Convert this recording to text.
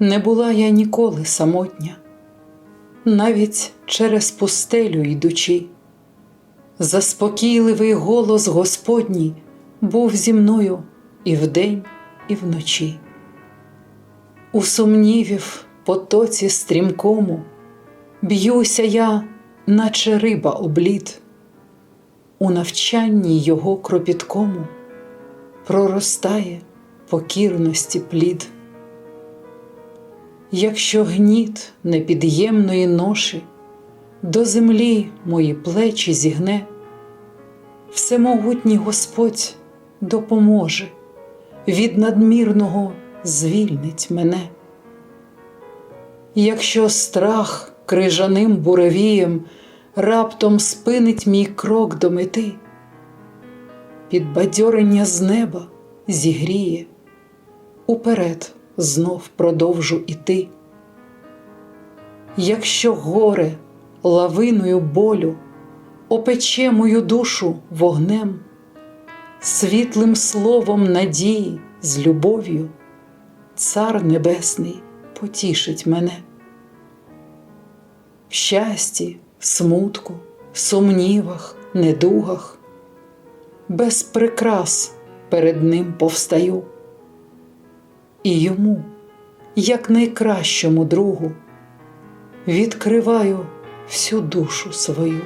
Не була я ніколи самотня, навіть через пустелю йдучи. Заспокійливий голос Господній був зі мною і вдень, і вночі. У сумнівів потоці стрімкому б'юся я, наче риба облід, у навчанні його кропіткому проростає покірності плід. Якщо гніт непід'ємної ноші до землі мої плечі зігне, Всемогутній Господь допоможе, від надмірного звільнить мене. Якщо страх крижаним буревієм раптом спинить мій крок до мети, підбадьорення з неба зігріє, уперед знов продовжу іти. Якщо горе лавиною болю опече мою душу вогнем, світлим словом надії з любов'ю, Цар Небесний потішить мене. В щасті, смутку, сумнівах, недугах, без прикрас перед ним повстаю, і йому, як найкращому другу, відкриваю всю душу свою.